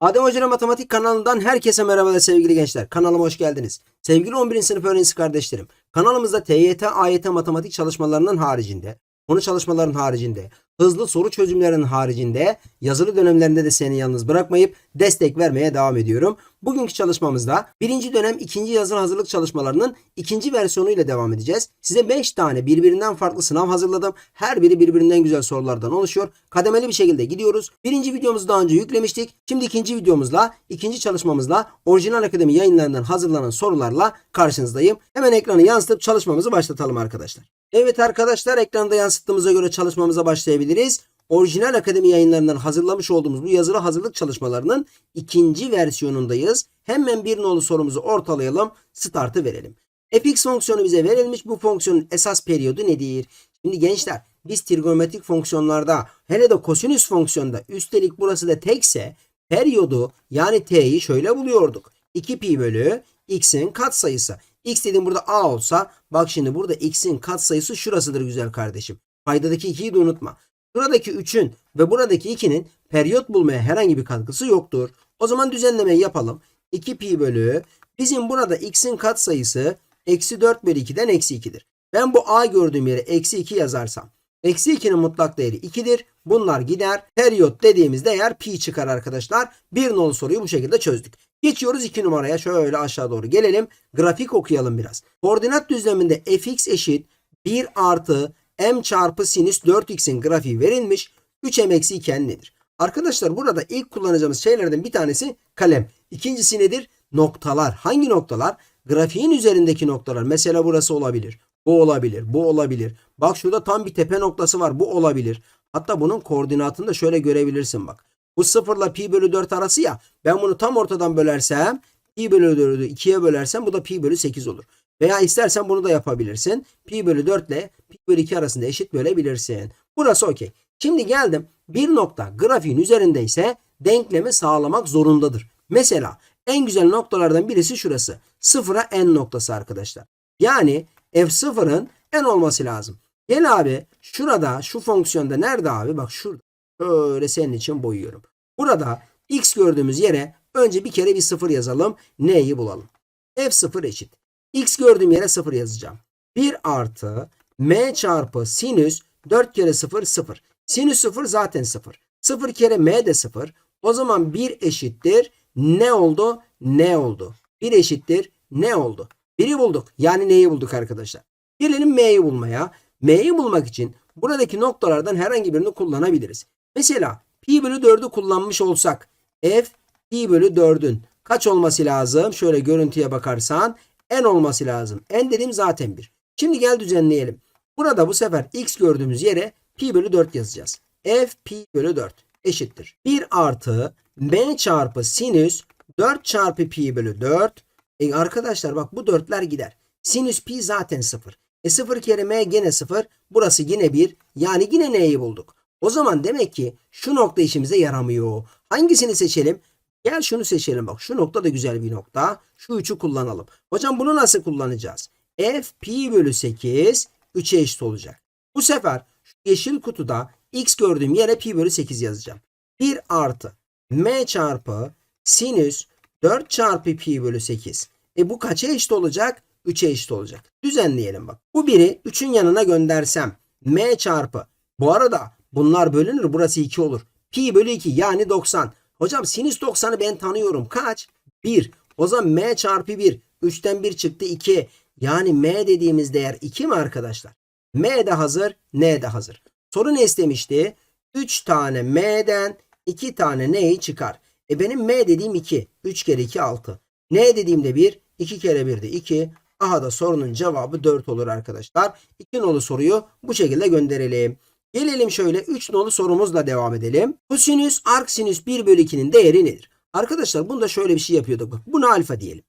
Adem Hoca Matematik kanalından herkese merhabalar sevgili gençler. Kanalıma hoş geldiniz. Sevgili 11. sınıf öğrencisi kardeşlerim. Kanalımızda TYT, AYT matematik çalışmalarının haricinde, konu çalışmaların haricinde, hızlı soru çözümlerinin haricinde, yazılı dönemlerinde de seni yalnız bırakmayıp destek vermeye devam ediyorum. Bugünkü çalışmamızda birinci dönem ikinci yazılı hazırlık çalışmalarının ikinci versiyonuyla devam edeceğiz. Size 5 tane birbirinden farklı sınav hazırladım. Her biri birbirinden güzel sorulardan oluşuyor. Kademeli bir şekilde gidiyoruz. Birinci videomuzu daha önce yüklemiştik. Şimdi ikinci videomuzla, ikinci çalışmamızla orijinal akademi yayınlarından hazırlanan sorularla karşınızdayım. Hemen ekranı yansıtıp çalışmamızı başlatalım arkadaşlar. Evet arkadaşlar ekranda yansıttığımıza göre çalışmamıza başlayabiliriz. Orijinal Akademi yayınlarından hazırlamış olduğumuz bu yazılı hazırlık çalışmalarının ikinci versiyonundayız. Hemen bir nolu sorumuzu ortalayalım. Startı verelim. fx fonksiyonu bize verilmiş. Bu fonksiyonun esas periyodu nedir? Şimdi gençler biz trigonometrik fonksiyonlarda hele de kosinüs fonksiyonda üstelik burası da tekse periyodu yani t'yi şöyle buluyorduk. 2 pi bölü x'in katsayısı. X dediğim burada a olsa bak şimdi burada x'in katsayısı şurasıdır güzel kardeşim. Paydadaki 2'yi de unutma. Buradaki 3'ün ve buradaki 2'nin periyot bulmaya herhangi bir katkısı yoktur. O zaman düzenlemeyi yapalım. 2 pi bölü bizim burada x'in katsayısı eksi 4 bölü 2'den eksi 2'dir. Ben bu a gördüğüm yere eksi 2 yazarsam eksi 2'nin mutlak değeri 2'dir. Bunlar gider. Periyot dediğimiz değer pi çıkar arkadaşlar. Bir nolu soruyu bu şekilde çözdük. Geçiyoruz 2 numaraya şöyle aşağı doğru gelelim. Grafik okuyalım biraz. Koordinat düzleminde fx eşit 1 artı m çarpı sinüs 4x'in grafiği verilmiş. 3m eksi 2 nedir? Arkadaşlar burada ilk kullanacağımız şeylerden bir tanesi kalem. İkincisi nedir? Noktalar. Hangi noktalar? Grafiğin üzerindeki noktalar. Mesela burası olabilir. Bu olabilir. Bu olabilir. Bak şurada tam bir tepe noktası var. Bu olabilir. Hatta bunun koordinatını da şöyle görebilirsin bak. Bu sıfırla pi bölü 4 arası ya. Ben bunu tam ortadan bölersem pi bölü 4'ü 2'ye bölersem bu da pi bölü 8 olur. Veya istersen bunu da yapabilirsin. Pi bölü 4 ile pi bölü 2 arasında eşit bölebilirsin. Burası okey. Şimdi geldim. Bir nokta grafiğin üzerindeyse denklemi sağlamak zorundadır. Mesela en güzel noktalardan birisi şurası. Sıfıra n noktası arkadaşlar. Yani f0'ın n olması lazım. Gel abi şurada şu fonksiyonda nerede abi? Bak şurada. Şöyle senin için boyuyorum. Burada x gördüğümüz yere önce bir kere bir sıfır yazalım. N'yi bulalım. f0 eşit. x gördüğüm yere sıfır yazacağım. 1 artı m çarpı sinüs 4 kere 0 0. Sinüs 0 zaten 0. 0 kere m de 0. O zaman 1 eşittir. Ne oldu? Ne oldu? 1 eşittir. Ne oldu? 1'i bulduk. Yani neyi bulduk arkadaşlar? Gelelim m'yi bulmaya. M'yi bulmak için buradaki noktalardan herhangi birini kullanabiliriz. Mesela pi bölü 4'ü kullanmış olsak f pi bölü 4'ün kaç olması lazım? Şöyle görüntüye bakarsan n olması lazım. n dediğim zaten 1. Şimdi gel düzenleyelim. Burada bu sefer x gördüğümüz yere pi bölü 4 yazacağız. f pi bölü 4 eşittir. 1 artı m çarpı sinüs 4 çarpı pi bölü 4. E arkadaşlar bak bu 4'ler gider. Sinüs pi zaten 0. E 0 kere m gene 0. Burası yine 1. Yani yine n'yi bulduk. O zaman demek ki şu nokta işimize yaramıyor. Hangisini seçelim? Gel şunu seçelim bak. Şu nokta da güzel bir nokta. Şu 3'ü kullanalım. Hocam bunu nasıl kullanacağız? f pi bölü 8 3'e eşit olacak. Bu sefer şu yeşil kutuda x gördüğüm yere pi bölü 8 yazacağım. 1 artı m çarpı sinüs 4 çarpı pi bölü 8. E bu kaça eşit olacak? 3'e eşit olacak. Düzenleyelim bak. Bu biri 3'ün yanına göndersem m çarpı. Bu arada bunlar bölünür. Burası 2 olur. Pi bölü 2 yani 90. Hocam sinüs 90'ı ben tanıyorum. Kaç? 1. O zaman m çarpı 1. 3'ten 1 çıktı 2. Yani m dediğimiz değer 2 mi arkadaşlar? M de hazır, N de hazır. Soru ne istemişti? 3 tane M'den 2 tane N'yi çıkar. E benim M dediğim 2. 3 kere 2 6. N dediğimde 1. 2 kere 1 de 2. Aha da sorunun cevabı 4 olur arkadaşlar. 2 nolu soruyu bu şekilde gönderelim. Gelelim şöyle 3 nolu sorumuzla devam edelim. Kosinüs arc sinüs 1 bölü 2'nin değeri nedir? Arkadaşlar bunda şöyle bir şey yapıyorduk. Buna alfa diyelim.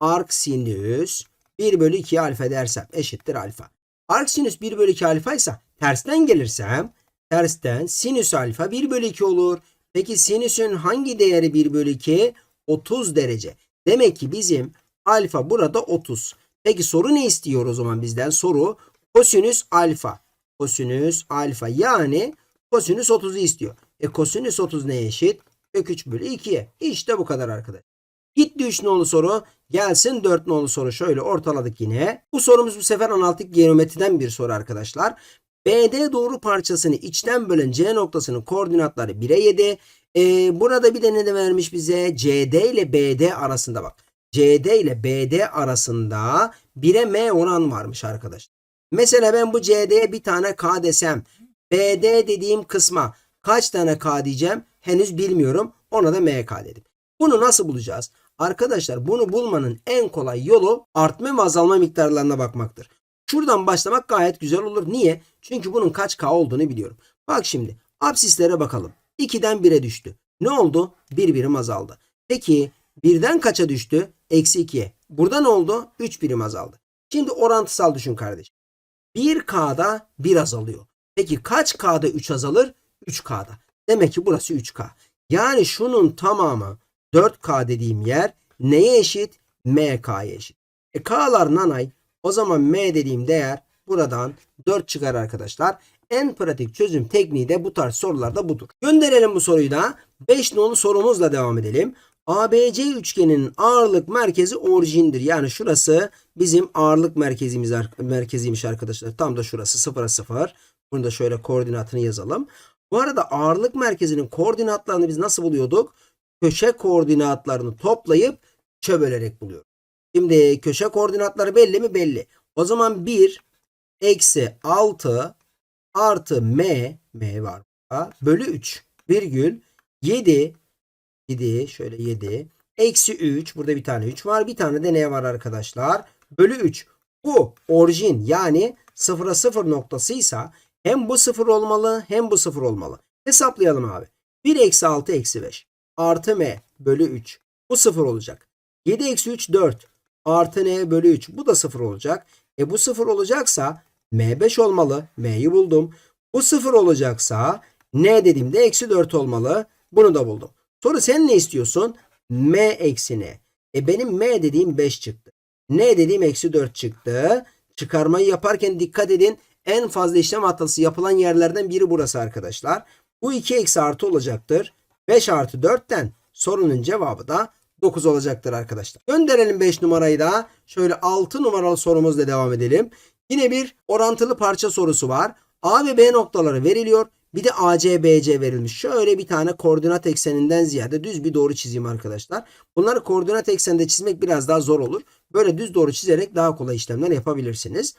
Arc sinüs 1 bölü 2 alfa dersem eşittir alfa. Arc sinüs 1 bölü 2 alfa ise tersten gelirsem tersten sinüs alfa 1 bölü 2 olur. Peki sinüsün hangi değeri 1 bölü 2? 30 derece. Demek ki bizim alfa burada 30. Peki soru ne istiyor o zaman bizden? Soru kosinüs alfa. Kosinüs alfa yani kosinüs 30'u istiyor. E kosinüs 30 neye eşit? Kök 3 bölü 2'ye. İşte bu kadar arkadaşlar. Gitti 3 nolu soru. Gelsin 4 nolu soru. Şöyle ortaladık yine. Bu sorumuz bu sefer analitik geometriden bir soru arkadaşlar. BD doğru parçasını içten bölen C noktasının koordinatları 1'e 7. Ee, burada bir de ne de vermiş bize? CD ile BD arasında bak. CD ile BD arasında 1'e M oran varmış arkadaşlar. Mesela ben bu CD'ye bir tane K desem BD dediğim kısma kaç tane K diyeceğim henüz bilmiyorum. Ona da MK dedim. Bunu nasıl bulacağız? Arkadaşlar bunu bulmanın en kolay yolu artma ve azalma miktarlarına bakmaktır. Şuradan başlamak gayet güzel olur. Niye? Çünkü bunun kaç K olduğunu biliyorum. Bak şimdi absislere bakalım. 2'den 1'e düştü. Ne oldu? Bir birim azaldı. Peki birden kaça düştü? Eksi 2'ye. Burada ne oldu? 3 birim azaldı. Şimdi orantısal düşün kardeşim. 1K'da 1 azalıyor. Peki kaç K'da 3 azalır? 3K'da. Demek ki burası 3K. Yani şunun tamamı 4K dediğim yer neye eşit? MK'ya eşit. E K'lar nanay. O zaman M dediğim değer buradan 4 çıkar arkadaşlar. En pratik çözüm tekniği de bu tarz sorularda budur. Gönderelim bu soruyu da. 5 nolu sorumuzla devam edelim. ABC üçgeninin ağırlık merkezi orijindir. Yani şurası bizim ağırlık merkezimiz merkeziymiş arkadaşlar. Tam da şurası 0'a 0. Bunu da şöyle koordinatını yazalım. Bu arada ağırlık merkezinin koordinatlarını biz nasıl buluyorduk? Köşe koordinatlarını toplayıp çe buluyoruz. Şimdi köşe koordinatları belli mi? Belli. O zaman 1 eksi 6 artı m m var bölü 3 virgül 7 7 şöyle 7 eksi 3 burada bir tane 3 var. Bir tane de ne var arkadaşlar? Bölü 3 bu orijin yani 0'a 0 noktasıysa hem bu 0 olmalı hem bu 0 olmalı. Hesaplayalım abi. 1 eksi 6 eksi 5 artı m bölü 3 bu 0 olacak. 7 eksi 3 4 artı n bölü 3 bu da 0 olacak. E bu 0 olacaksa m5 olmalı. M'yi buldum. Bu 0 olacaksa n dediğimde eksi 4 olmalı. Bunu da buldum Sonra sen ne istiyorsun? M eksi n. E benim m dediğim 5 çıktı. N dediğim eksi 4 çıktı. Çıkarmayı yaparken dikkat edin. En fazla işlem hatası yapılan yerlerden biri burası arkadaşlar. Bu 2 eksi artı olacaktır. 5 artı 4'ten sorunun cevabı da 9 olacaktır arkadaşlar. Gönderelim 5 numarayı da. Şöyle 6 numaralı sorumuzla devam edelim. Yine bir orantılı parça sorusu var. A ve B noktaları veriliyor. Bir de AC, BC verilmiş. Şöyle bir tane koordinat ekseninden ziyade düz bir doğru çizeyim arkadaşlar. Bunları koordinat ekseninde çizmek biraz daha zor olur. Böyle düz doğru çizerek daha kolay işlemler yapabilirsiniz.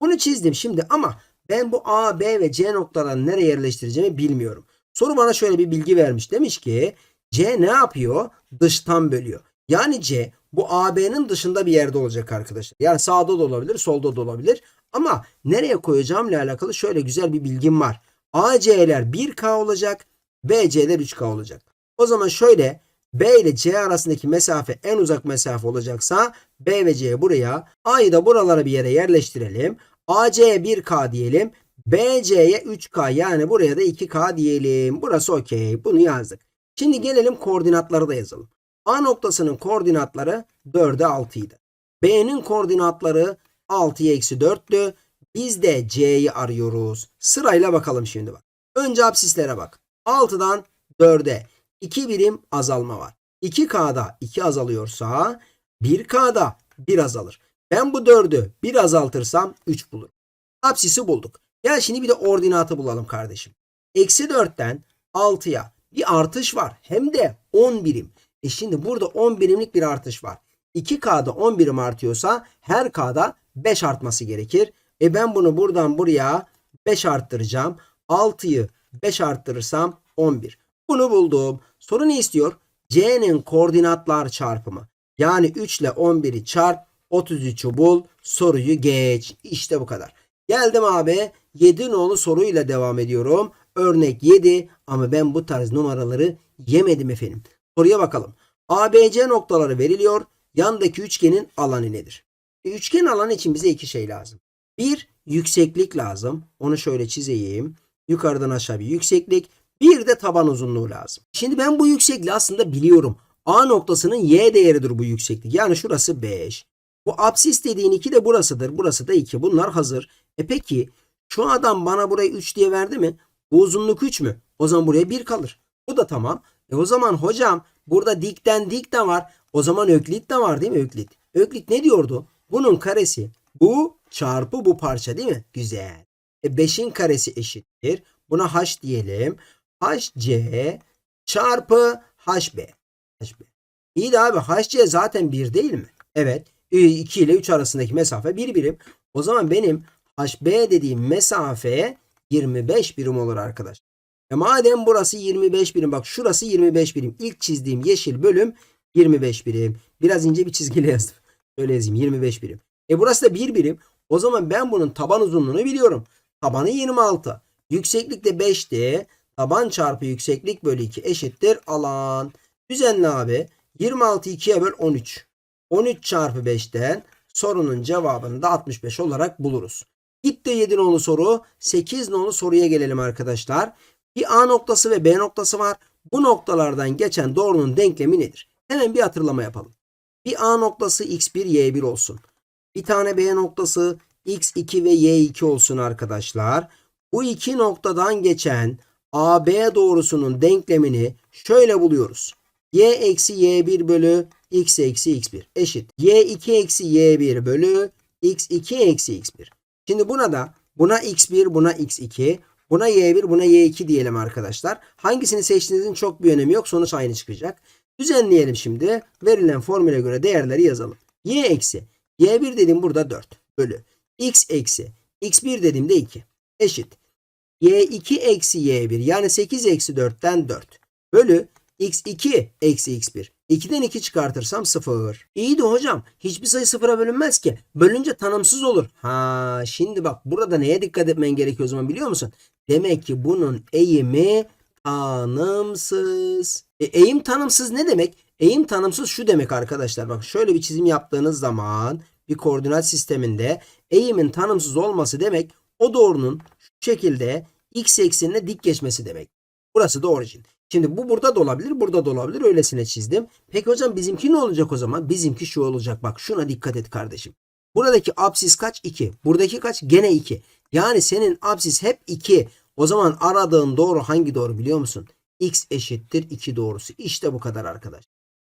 Bunu çizdim şimdi ama ben bu A, B ve C noktalarını nereye yerleştireceğimi bilmiyorum. Soru bana şöyle bir bilgi vermiş. Demiş ki C ne yapıyor? Dıştan bölüyor. Yani C bu AB'nin dışında bir yerde olacak arkadaşlar. Yani sağda da olabilir, solda da olabilir. Ama nereye koyacağımla alakalı şöyle güzel bir bilgim var. AC'ler 1K olacak. BC'ler 3K olacak. O zaman şöyle B ile C arasındaki mesafe en uzak mesafe olacaksa B ve C buraya A'yı da buralara bir yere yerleştirelim. AC'ye 1K diyelim. BC'ye 3K yani buraya da 2K diyelim. Burası okey. Bunu yazdık. Şimdi gelelim koordinatları da yazalım. A noktasının koordinatları 4'e 6 idi. B'nin koordinatları 6'ya eksi 4'tü. Biz de C'yi arıyoruz. Sırayla bakalım şimdi bak. Önce absislere bak. 6'dan 4'e 2 birim azalma var. 2K'da 2 azalıyorsa 1K'da 1 azalır. Ben bu 4'ü 1 azaltırsam 3 bulurum. Absisi bulduk. Gel şimdi bir de ordinatı bulalım kardeşim. Eksi 4'ten 6'ya bir artış var. Hem de 10 birim. E şimdi burada 10 birimlik bir artış var. 2K'da 10 birim artıyorsa her K'da 5 artması gerekir. E ben bunu buradan buraya 5 arttıracağım. 6'yı 5 arttırırsam 11. Bunu buldum. Soru ne istiyor? C'nin koordinatlar çarpımı. Yani 3 ile 11'i çarp 33'ü bul. Soruyu geç. İşte bu kadar. Geldim abi. 7 nolu soruyla devam ediyorum. Örnek 7 ama ben bu tarz numaraları yemedim efendim. Soruya bakalım. ABC noktaları veriliyor. Yandaki üçgenin alanı nedir? E, üçgen alanı için bize iki şey lazım. Bir yükseklik lazım. Onu şöyle çizeyim. Yukarıdan aşağı bir yükseklik. Bir de taban uzunluğu lazım. Şimdi ben bu yüksekliği aslında biliyorum. A noktasının y değeridir bu yükseklik. Yani şurası 5. Bu apsis dediğin 2 de burasıdır. Burası da 2. Bunlar hazır. E peki şu adam bana burayı 3 diye verdi mi? Bu uzunluk 3 mü? O zaman buraya 1 kalır. Bu da tamam. E o zaman hocam burada dikten dik de var. O zaman öklit de var değil mi öklit? Öklit ne diyordu? Bunun karesi bu çarpı bu parça değil mi? Güzel. E 5'in karesi eşittir. Buna h diyelim. hc çarpı hb. hb. İyi de abi hc zaten 1 değil mi? Evet. 2 ile 3 arasındaki mesafe 1 birim. O zaman benim hb dediğim mesafe 25 birim olur arkadaş. E madem burası 25 birim bak şurası 25 birim. İlk çizdiğim yeşil bölüm 25 birim. Biraz ince bir çizgiyle yazdım. Şöyle yazayım 25 birim. E burası da 1 birim. O zaman ben bunun taban uzunluğunu biliyorum. Tabanı 26. Yükseklik de 5'ti. Taban çarpı yükseklik bölü 2 eşittir alan. Düzenli abi. 26 2'ye böl 13. 13 çarpı 5'ten sorunun cevabını da 65 olarak buluruz. Gitti 7 nolu soru. 8 nolu soruya gelelim arkadaşlar. Bir A noktası ve B noktası var. Bu noktalardan geçen doğrunun denklemi nedir? Hemen bir hatırlama yapalım. Bir A noktası x1 y1 olsun. Bir tane B noktası x2 ve y2 olsun arkadaşlar. Bu iki noktadan geçen AB doğrusunun denklemini şöyle buluyoruz. y eksi y1 bölü x eksi x1 eşit. y2 eksi y1 bölü x2 eksi x1. Şimdi buna da buna x1 buna x2 buna y1 buna y2 diyelim arkadaşlar. Hangisini seçtiğinizin çok bir önemi yok. Sonuç aynı çıkacak. Düzenleyelim şimdi. Verilen formüle göre değerleri yazalım. y eksi y1 dedim burada 4 bölü x eksi x1 dediğimde 2 eşit. y2 eksi y1 yani 8 eksi 4'ten 4 bölü x2 eksi x1. 2'den 2 çıkartırsam 0. İyi de hocam hiçbir sayı sıfıra bölünmez ki. Bölünce tanımsız olur. Ha şimdi bak burada neye dikkat etmen gerekiyor o zaman biliyor musun? Demek ki bunun eğimi tanımsız. E, eğim tanımsız ne demek? Eğim tanımsız şu demek arkadaşlar. Bak şöyle bir çizim yaptığınız zaman bir koordinat sisteminde eğimin tanımsız olması demek o doğrunun şu şekilde x eksenine dik geçmesi demek. Burası da orijin. Şimdi bu burada da olabilir, burada da olabilir. Öylesine çizdim. Peki hocam bizimki ne olacak o zaman? Bizimki şu olacak. Bak şuna dikkat et kardeşim. Buradaki apsis kaç? 2. Buradaki kaç? Gene 2. Yani senin apsis hep 2. O zaman aradığın doğru hangi doğru biliyor musun? x eşittir 2 doğrusu. İşte bu kadar arkadaş.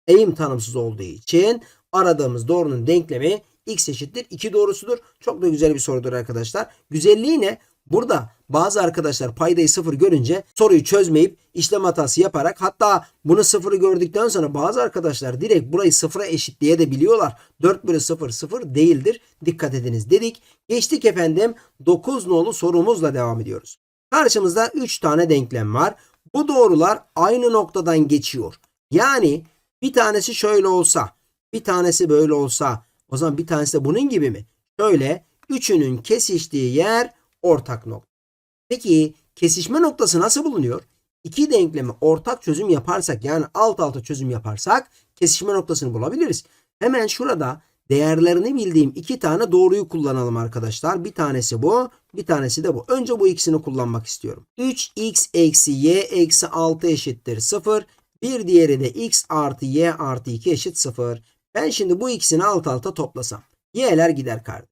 Eğim tanımsız olduğu için aradığımız doğrunun denklemi x eşittir 2 doğrusudur. Çok da güzel bir sorudur arkadaşlar. Güzelliği ne? Burada bazı arkadaşlar paydayı sıfır görünce soruyu çözmeyip işlem hatası yaparak hatta bunu sıfırı gördükten sonra bazı arkadaşlar direkt burayı sıfıra eşitliğe de biliyorlar. 4 bölü 0 sıfır değildir. Dikkat ediniz dedik. Geçtik efendim 9 nolu sorumuzla devam ediyoruz. Karşımızda 3 tane denklem var. Bu doğrular aynı noktadan geçiyor. Yani bir tanesi şöyle olsa, bir tanesi böyle olsa, o zaman bir tanesi de bunun gibi mi? Şöyle üçünün kesiştiği yer ortak nokta. Peki kesişme noktası nasıl bulunuyor? İki denklemi ortak çözüm yaparsak yani alt alta çözüm yaparsak kesişme noktasını bulabiliriz. Hemen şurada değerlerini bildiğim iki tane doğruyu kullanalım arkadaşlar. Bir tanesi bu, bir tanesi de bu. Önce bu ikisini kullanmak istiyorum. 3x eksi y eksi 6 eşittir 0. Bir diğeri de x artı y artı 2 eşit 0. Ben şimdi bu ikisini alt alta toplasam. Y'ler gider kardeşim.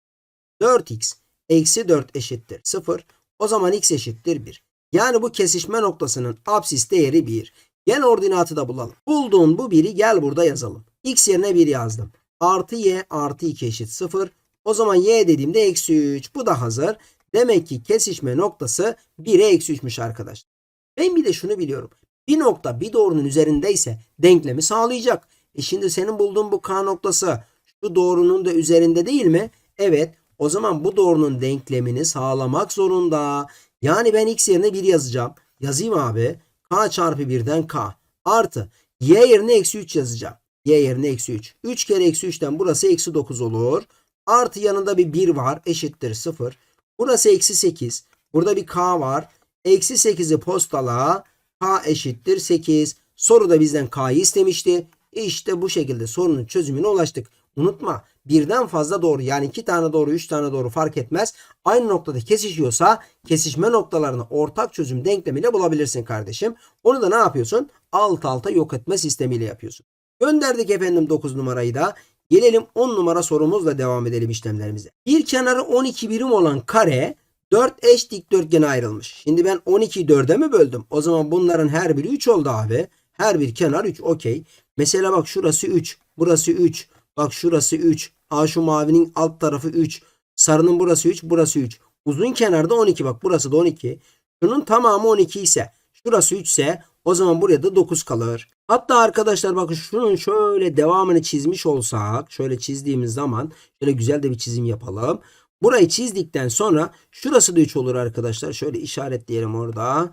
4x eksi 4 eşittir 0. O zaman x eşittir 1. Yani bu kesişme noktasının apsis değeri 1. Gel ordinatı da bulalım. Bulduğun bu 1'i gel burada yazalım. x yerine 1 yazdım. Artı y artı 2 eşit 0. O zaman y dediğimde eksi 3. Bu da hazır. Demek ki kesişme noktası 1'e eksi 3'müş arkadaşlar. Ben bir de şunu biliyorum. Bir nokta bir doğrunun üzerindeyse denklemi sağlayacak. E şimdi senin bulduğun bu k noktası şu doğrunun da üzerinde değil mi? Evet. O zaman bu doğrunun denklemini sağlamak zorunda. Yani ben x yerine 1 yazacağım. Yazayım abi. k çarpı 1'den k artı y yerine eksi 3 yazacağım. y yerine eksi 3. 3 kere eksi 3'ten burası eksi 9 olur. Artı yanında bir 1 var eşittir 0. Burası eksi 8. Burada bir k var. Eksi 8'i postala k eşittir 8. Soruda bizden k'yı istemişti. İşte bu şekilde sorunun çözümüne ulaştık. Unutma birden fazla doğru yani iki tane doğru üç tane doğru fark etmez. Aynı noktada kesişiyorsa kesişme noktalarını ortak çözüm denklemiyle bulabilirsin kardeşim. Onu da ne yapıyorsun? Alt alta yok etme sistemiyle yapıyorsun. Gönderdik efendim 9 numarayı da. Gelelim 10 numara sorumuzla devam edelim işlemlerimize. Bir kenarı 12 birim olan kare 4 eş dikdörtgene ayrılmış. Şimdi ben 12'yi 4'e mi böldüm? O zaman bunların her biri 3 oldu abi. Her bir kenar 3 okey. Mesela bak şurası 3. Burası 3. Bak şurası 3. A şu mavinin alt tarafı 3. Sarının burası 3. Burası 3. Uzun kenarda 12 bak burası da 12. Şunun tamamı 12 ise şurası 3 ise o zaman buraya da 9 kalır. Hatta arkadaşlar bakın şunun şöyle devamını çizmiş olsak şöyle çizdiğimiz zaman şöyle güzel de bir çizim yapalım. Burayı çizdikten sonra şurası da 3 olur arkadaşlar. Şöyle işaretleyelim orada.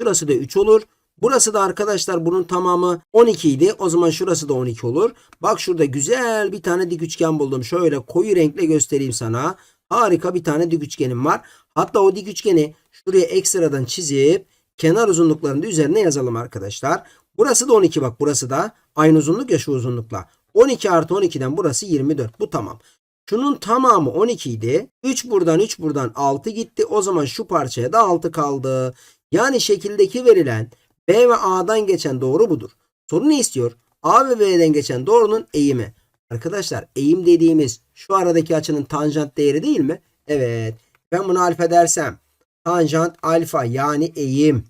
Şurası da 3 olur. Burası da arkadaşlar bunun tamamı 12 idi. O zaman şurası da 12 olur. Bak şurada güzel bir tane dik üçgen buldum. Şöyle koyu renkle göstereyim sana. Harika bir tane dik üçgenim var. Hatta o dik üçgeni şuraya ekstradan çizip kenar uzunluklarını da üzerine yazalım arkadaşlar. Burası da 12 bak burası da aynı uzunluk ya şu uzunlukla. 12 artı 12'den burası 24. Bu tamam. Şunun tamamı 12 idi. 3 buradan 3 buradan 6 gitti. O zaman şu parçaya da 6 kaldı. Yani şekildeki verilen B ve A'dan geçen doğru budur. Soru ne istiyor? A ve B'den geçen doğrunun eğimi. Arkadaşlar eğim dediğimiz şu aradaki açının tanjant değeri değil mi? Evet. Ben bunu alfa dersem tanjant alfa yani eğim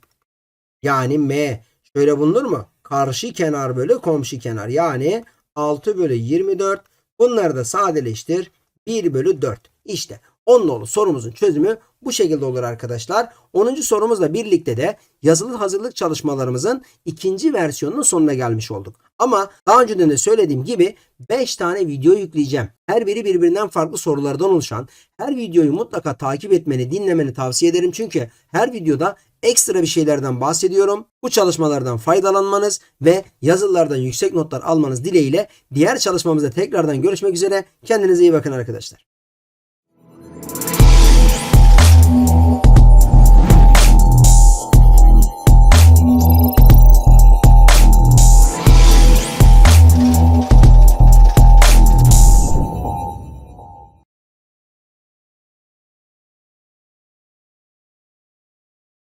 yani M şöyle bulunur mu? Karşı kenar bölü komşu kenar yani 6 bölü 24 bunları da sadeleştir 1 bölü 4. İşte 10 nolu sorumuzun çözümü bu şekilde olur arkadaşlar. 10. sorumuzla birlikte de yazılı hazırlık çalışmalarımızın ikinci versiyonunun sonuna gelmiş olduk. Ama daha önceden de söylediğim gibi 5 tane video yükleyeceğim. Her biri birbirinden farklı sorulardan oluşan her videoyu mutlaka takip etmeni, dinlemeni tavsiye ederim. Çünkü her videoda ekstra bir şeylerden bahsediyorum. Bu çalışmalardan faydalanmanız ve yazılılardan yüksek notlar almanız dileğiyle diğer çalışmamızda tekrardan görüşmek üzere. Kendinize iyi bakın arkadaşlar.